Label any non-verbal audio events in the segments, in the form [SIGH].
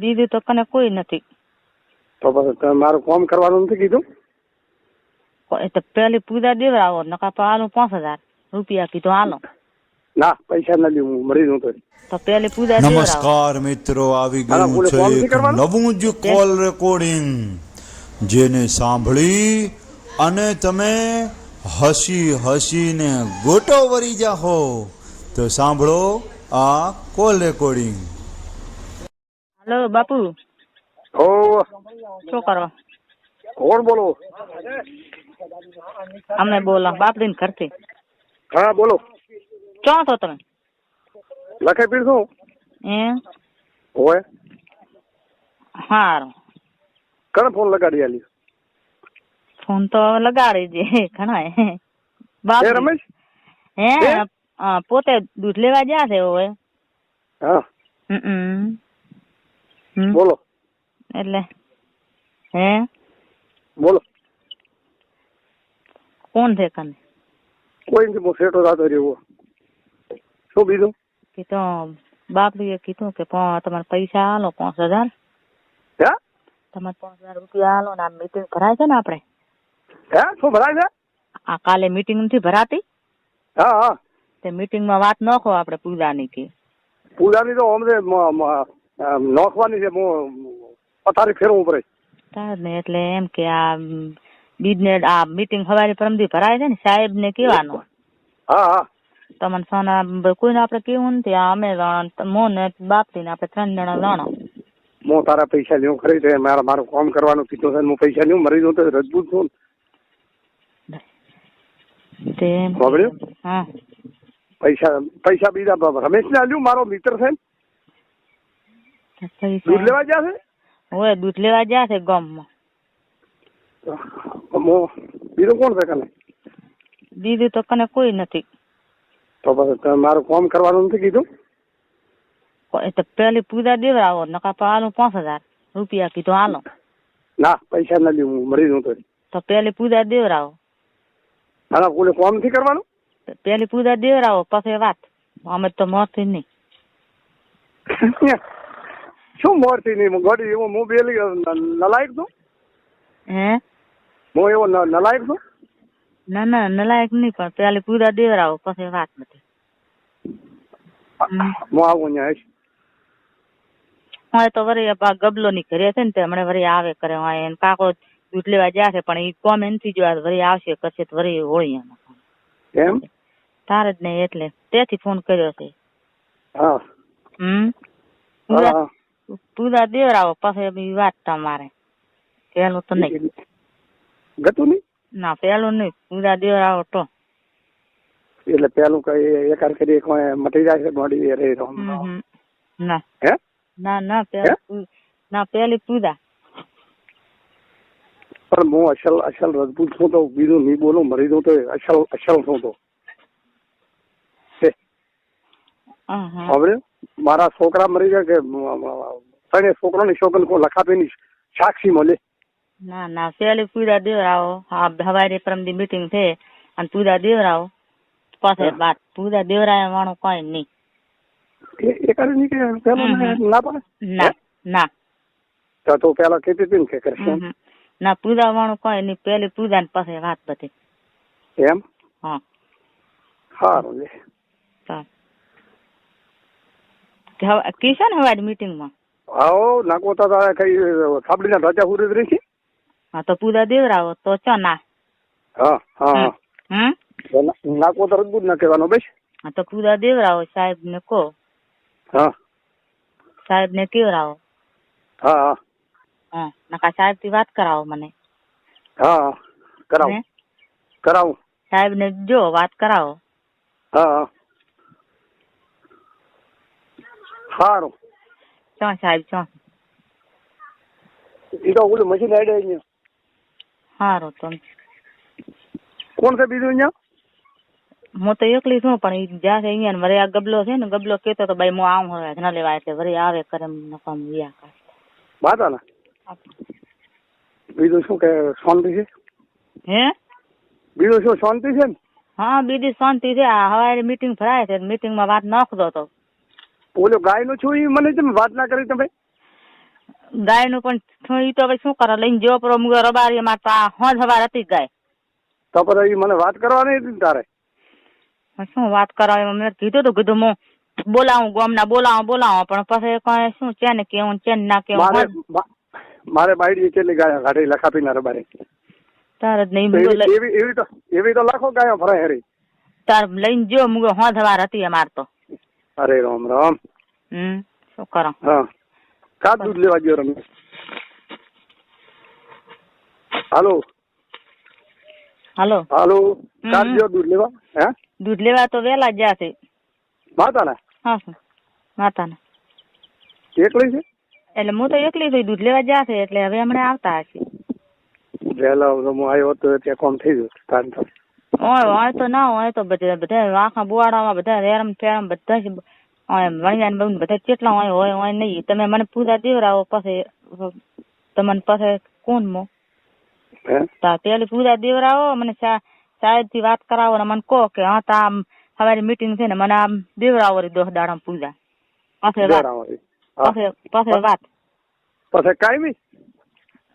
બીજું તો કને કોઈ નથી. તો પછી મારું કોમ કરવાનું નથી કીધું? તો પેલી પૂજા દેવડાવો નકા તો આનું પાંચ હજાર રૂપિયા કીધું આનો. ના પૈસા ના લ્યું મરી દઉં તો તો પેલી પૂજા નમસ્કાર મિત્રો આવી ગયું છે? નવું જ કોલ રેકોર્ડિંગ જેને સાંભળી અને તમે હસી હસીને ગોટો વરી જાહો. તો સાંભળો આ કોલ રેકોર્ડિંગ હાલો બાપુ. ઓ શું કરો? કોણ બોલો? અમે બોલો બાપડીને ઘરથી. હા બોલો. ક્યાં છો તમે? લખાઈ પીડશું એ હોય. હારું. કણ ફોન લગાડી આલી? ફોન તો હવે લગાડી દે ઘણા એ રમેશ? હે હે? પોતે દૂધ લેવા ગયા છે હવે. હા. હમ. બોલો એટલે હે બોલો કોણ છે કને કોઈ નથી હું સેટો થતો રહ્યો શું બીજું કીધું બાપડીએ કીધું કે તમારે પૈસા આલો પાંચ હજાર તમારે પાંચ હજાર રૂપિયા આલો ને આ મીટિંગ ભરાય છે ને આપણે હે શું ભરાય છે આ કાલે મીટિંગ નથી ભરાતી હા હા તે મીટિંગમાં વાત કહો આપણે પૂજાની કે પૂજાની તો અમને નોખવાની છે હું પથારી ફેરવું પડે. તાર ને એટલે એમ કે આ બીજને આ મીટિંગ સવારે પરમદી ભરાય છે ને સાહેબ ને કેવાનું હા હા. તમને સોના કોઈને આપણે કેવું નથી અમે મોં ને બાપતી ને આપણે ત્રણ જણા જાણો હું તારા પૈસા લેવું ખરી છે મારા મારું કામ કરવાનું કીધું છે હું પૈસા લેવું મરી દઉં તો રજબૂત છું? પૈસા પૈસા બીજા રમેશ ને આલ્યું મારો મિત્ર છે ને. દૂધ લેવા ગયા છે હોય દૂધ લેવા ગયા છે ગામમાં. હું બીજું કોણ છે કને? દીદી તો કને કોઈ નથી. તો મારું કામ કરવાનું નથી કીધું? એ તો પેલી પૂજા દેવરાવો નકા તો હાલો પાંચ હજાર રૂપિયા કીધું આનો. ના પૈસા ના લેવું મરી દઉં તો. પેલી પૂજા દેવરાવો આના કોઈ કામ નથી કરવાનું? પેલી પૂજા દેવરાવો પછી વાત. અમે તો મળતી નહીં. [LAUGHS] શું મોરતી નહીં ગોડી એવો હું બેલી નલાયક છું? હે? હું એવો નલાયક છું? ના ના નલાયક નહીં પણ પેલી પૂરા દેવરાવો પછી વાત નથી. હું આવું અહીંયા આવીશ. હવે તો આ ગબલો ની ઘરે છે ને તે હમણાં વળી આવે કરે હા એને કાકો દૂધ લેવા જ્યાં છે પણ એ કોમ એનથી જો આજ વળી આવશે કરશે તો વળી હોળી એમ? તારે જ નહીં એટલે. તેથી ફોન કર્યો છે. હા. હમ. હા. પૂજા દેવરાવો પછી બી વાત તમારે. પેલું તો નહીં. ગતું નહીં? ના પેલું નહીં. પૂજા દેવરાવો તો. એટલે પેલું કઈ એકાર કરી કોઈ મટી જાય છે. હમ હમ. ના. હે? ના ના પેલું ના પેલી પૂજા. પણ હું અસલ અસલ રજપૂત છું તો બીજું નહીં બોલું મરી દઉં તો અસલ અસલ છું તો છે હં, હં. હવે મારા છોકરા મરી ગયા કે તને છોકરાની છોકરી કોઈ લખાપીની સાક્ષી મળે. ના ના પેલી પૂજા આ હા હવારે પરમદી મીટિંગ છે અને પૂજા દેવરાઓ પાસે. વાત પૂજા દેવરાય વાળું કોઈ નહીં. એ- કરે નહીં કે પેલો ના પડે? ના ના. તો તો પેલા કેતી હતી કે હમ. ના પૂજા વાળું કોઈ નહીં. પેલી પૂજા ને પાસે વાત બધી. એમ? હા. સારું લે. ચાલ કિશન હવારે મીટિંગમાં આવો નાખો તો તારે કઈ થાબડીના રાજા હુરી રહી છે હા તો પૂજા દેવરાવો તો ચો ના? હા હા. હમ તો ના- નાખવો તો રજબૂત ના કહેવાનો બસ. હા તો પૂજા દેવરાવો સાહેબ ને કહો. હા. સાહેબ ને કેવરાવો હા હા. હા નકા સાહેબથી વાત કરાવો મને. હા કરાવો. કરાવો. સાહેબ ને જો વાત કરાવો. હા હા સારું ચો સાહેબ ચો એ તો ઓલું મશીન આડે અહીંયા. સારું તો. કોણ છે બીજું અહીંયા? હું તો એકલી છું પણ જ્યાં છે અહીંયા વરે આ ગબલો છે ને ગબલો કેતો તો ભાઈ હું આવું હવે ન લેવા એટલે વળી આવે કરે નકામ વિયા કરે. માતાના? બીજું શું કે શાંતિ છે? હે? બીજું શું શાંતિ છે ને? હા બીજી શાંતિ છે. આ હવારે મીટિંગ ભરાય છે મીટિંગમાં વાત નાખતો તો. ઓલો ગાયનું છું એ મને તમે વાત ના કરી તમે. ગાયનું પણ છું તો હવે શું કરે? લઈને જો પર મુગો રબારી માં તો આ હોજ હવાર હતી ગાય. તો પછી મને વાત કરવાની હતી તારે? શું વાત કરાવે? મેં કીધું તું કીધું હું બોલાવું ગોમના બોલાવું બોલાવું પણ પછી કઈ શું છે ને કેવું છે ને ના કેવું મારે મારે બાઈડી કેટલી ગાય ગાડી લખાપીના રબારે. તાર જ નહીં એવી તો એવી તો લાખો ગાયો ફરે હેરી. તાર લઈને જો મુગો હોજ હવાર હતી અમાર તો. અરે રામ રામ હમ શું કરો હા કા દૂધ લેવા ગયો રમેશ હાલો હાલો હાલો કા ગયો દૂધ લેવા હે દૂધ લેવા તો વેલા જ જશે માતાના હા માતાના એકલી છે એટલે હું તો એકલી થઈ દૂધ લેવા જાશે એટલે હવે હમણાં આવતા હશે. વેલા હું આવ્યો તો ત્યાં કોમ થઈ ગયું. તાન ઓય ઓય તો ના હોય તો બધા બધા આખા બુવાડામાં બધા રેરમ ફેરમ બધા જ ઓય વણિયા ને બધું બધા કેટલા હોય હોય હોય નહીં તમે મને પૂજા દેવરાવો પછી તમને પછી કોણ મો? તા પેલી પૂજા દેવરાવો મને સાહેબથી વાત કરાવો ને મને કહો કે હા તા આમ સવારે મીટિંગ છે ને મને આમ દેવરાવો રી દોહ દાડા પૂજા. પાસે વાત. પછી વાત. પાસે કાયમી?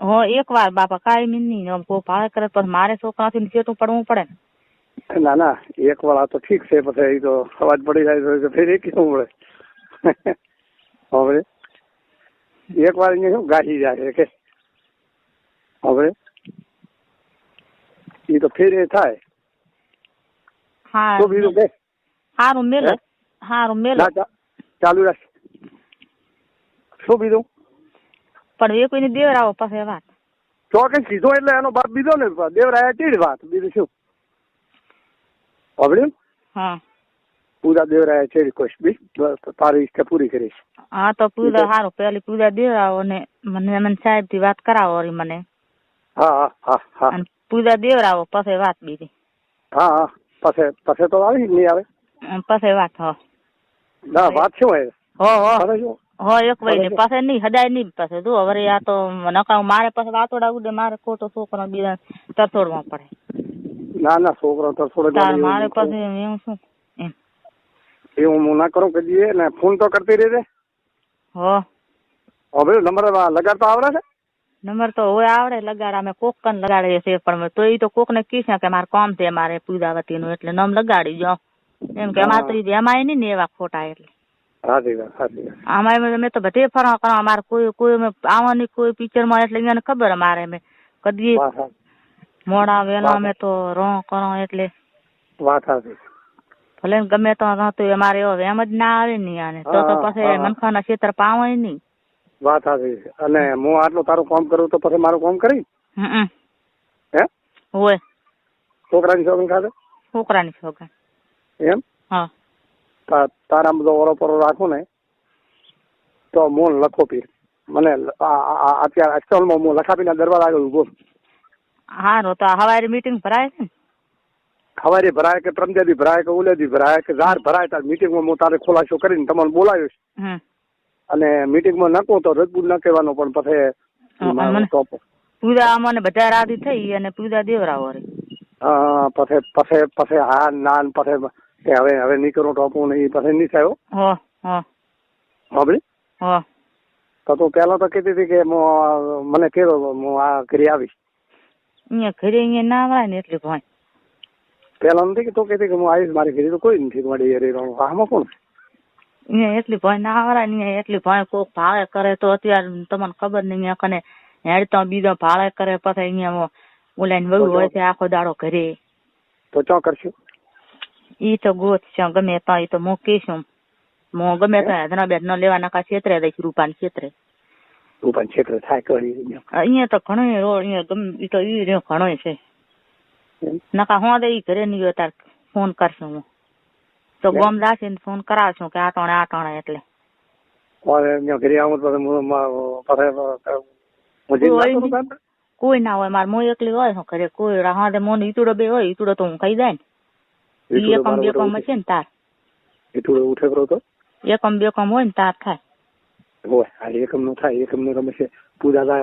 હો એક વાર બાપા કાયમી નહીં કોઈ ભાવે કરે પણ મારે છોકરાથી ચેતું પડવું પડે ને? ના ના એક વાળા તો ઠીક છે પછી એ તો અવાજ પડી જાય તો ફેર એક શું મળે? હવે એક વાર અહીંયા શું ગાડી જાય કે? હવે એ તો ફેર થાય. હા તો બીજું કે? હારું મેલ? હારું મેલો. ચાલુ રાખ. શું બીજું? પણ એ કોઈને દેવરાવો પાસે વાત. ચોકે સીધો એટલે એનો બાપ બીજો ને દેવરાયા ચીડ વાત. બીજું શું? હવે હા. પૂજા દેવરાય છે કોઈ બી. તારી ઈચ્છા પૂરી કરીશ. હા તો પૂજા સારું પેલી પૂજા દેવરાવો ને મને મને સાહેબથી વાત કરાવો રી મને. હા હા હા અને પૂજા દેવરાવો પછી વાત બીજી. હા હા. પછી પછી તો આવી નહીં આવે? પછી વાત હો. ના વાત શું હોય? હો હો. હો એક ભાઈ ને પાસે નહીં હદાય નહીં પાસે જો હવે આ તો નકા મારે પાસે વાતોડાવું ઉડે મારે ખોટો છોકરો બીજા તરતોડવા પડે. ના ના છોકરો તો થોડો તાર મારે પાસે એમ શું? એવું હું ના કરું કદી ને ફોન તો કરતી રહેજે. હો. હવે નંબર લગાડતા આવડે છે? નંબર તો હોય આવડે લગાડ અમે કોક કન લગાડીએ છીએ પણ તો એ તો કોક ને કીધું કે મારે કામ છે મારે પૂજાવતી નું એટલે નામ લગાડી જાઓ એમ કે અમારે તો એમાં નહીં ને એવા ખોટા એટલે. સાચી મેં તો બધે ફરવા કરવા અમારે કોઈ કોઈ આવવાની કોઈ પિક્ચરમાં એટલે ખબર અમારે મેં કદી. મોડા વેલા અમે તો રો કરો એટલે વાત સાચી. ભલે ને ગમે તો નતું અમારે એવો એમ જ ના આવે ને આને તો તો પછી. મનખાના ક્ષેત્ર પાવાય નહીં. વાત સાચી અને હું આટલું તારું કામ કરું તો પછી મારું કામ કરી? હે? હોય. છોકરાની શોખીન ખાતે? છોકરાની છોકરા એમ? હા. તારા બધો ઓરો પરો રાખું ને તો હું લખો પીર. મને અત્યારે અક્ષરમાં હું લખાપીના દરવાજા આગળ ઊભો છું. હારું તો હવારે મીટિંગ ભરાય છે ને? ખવારી ભરાય કે પ્રમદેદી ભરાય કે ઉલેદી ભરાય કે ઝાર ભરાય તાર મીટિંગમાં હું તારે ખુલાસો કરીને તમને બોલાવીશ. છે અને મીટિંગમાં નકો તો રજબૂત ન કહેવાનો પણ પછી હા, પૂજા અમને બધા રાધી થઈ અને પૂજા દેવરાવો રે. હા, પછી પછી પછી હા ના ને પછી કે હવે હવે નહીં કરો ટોપું નહીં પછી નહીં થયો હા. હો હો. તો તું પહેલા તો કીધી હતી કે હું મને કહેતો હું આ ઘરે આવીશ. અહીંયા ઘરે અહીંયા ના આવે ને એટલે ભાઈ. પેલા નથી કે તો કે હું આવીશ મારી ઘરે તો કોઈ નથી મારી ઘરે રહેવાનું. આમાં કોણ? અહીંયા એટલી ભાઈ ના આવવાય ને અહીંયા એટલી ભાઈ કોક ભાડે કરે તો અત્યારે તમને ખબર નહીં અહીંયા કને હેડ તો બીજો ભાડે કરે પછી અહીંયા ઓલાને વયું હોય છે આખો દાડો ઘરે. તો ચો કરશું? ઈ તો ગોત છે ગમે તો ઈ તો મૂકીશું. હું ગમે તો હેદના બેદ નો લેવા નાખા છેતરે દઈશ રૂપાની છેતરે. પણ ક્ષેત્ર થાય કરી અહીંયા તો ઘણો રોડ અહીંયા ગમે ઈ તો ઈ રહ્યો ઘણો છે. નકા હું દે ઈ ઘરે નહીં તાર ફોન કરશું હું. તો ગોમ દાસી ને ફોન કરાવશું કે આ આટોણે આ ત્રણે એટલે. ઘરે આવું તો કોઈ ના હોય મારે મો એકલી હોય હું ઘરે. કોઈ રાહે મોન ઈતુડો બે હોય ઈતુડો તો હું કહી દે ને. ઈ એકમ બે બેકમ છે ને તાર. ઈતુડો ઉઠે કરો તો? એકમ બેકમ હોય ને તાર થાય. હોય આ એકમનું થાય એકમનું રમેશ પૂજા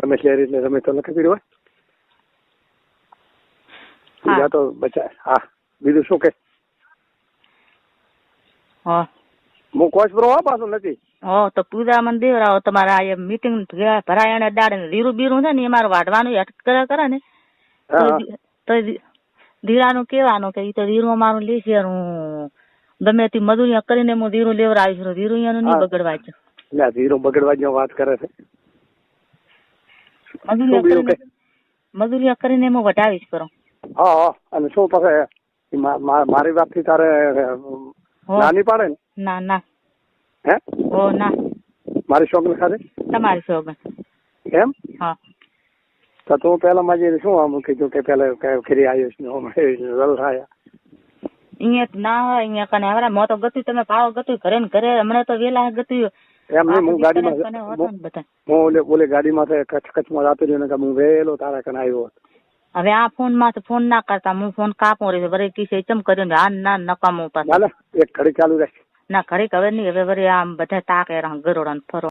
રમેશ લેરી એટલે રમેશ તો લખી દીધું હોય પૂજા તો બચા હા બીજું શું કે હા હું કોચ પ્રો હા પાછું નથી હો તો પૂજા મંદિર દેવરાવો તમારા આ મીટિંગ ભરાય એને દાડે ધીરું બીરું છે ને એ મારે વાઢવાનું અટક કરે કરે ને તો ધીરાનું કેવાનું કે એ તો ધીરું અમારું લે છે હું ગમે તે મજૂરી કરીને હું ધીરું લેવડાવીશ છું ધીરું એનું નહીં. બગડવા જ એટલે ધીરો બગડવા જેવો વાત કરે છે. મજૂરી કરીને એમાં વટાવીશ કરો હા હા. અને શું પછી મારી વાતથી તારે નાની પાડે ને? ના ના. હે? ઓ ના. મારી શોખ ખાતે તમારી શોખ. એમ? હા. તો તું પેલા માજી શું આમ કીધું કે પેલા કે ફરી આવ્યો છું હમણાં વલ થયા. અહીંયા ના હોય અહીંયા કને. હવે મો તો ગતું તમે ભાવ ગતું ઘરે ને ઘરે. હમણાં તો વેલા ગતું એમ નહીં હું ગાડીમાં કને હોતો ને બધા હું ઓલે ઓલે ગાડીમાં કચ્છ કચ્છમાં જતો રહ્યો ને કે હું વહેલો તારા કને આવ્યો હવે આ ફોનમાં ફોન ના કરતા હું ફોન કાપો રે વરે કિસે ચમ કર્યો ને આ ના નકામો પાછું. એક ઘડી ચાલુ રહે ના ઘડી હવે નહીં હવે વરે આમ બધા તાકે ગરોડા ફરો.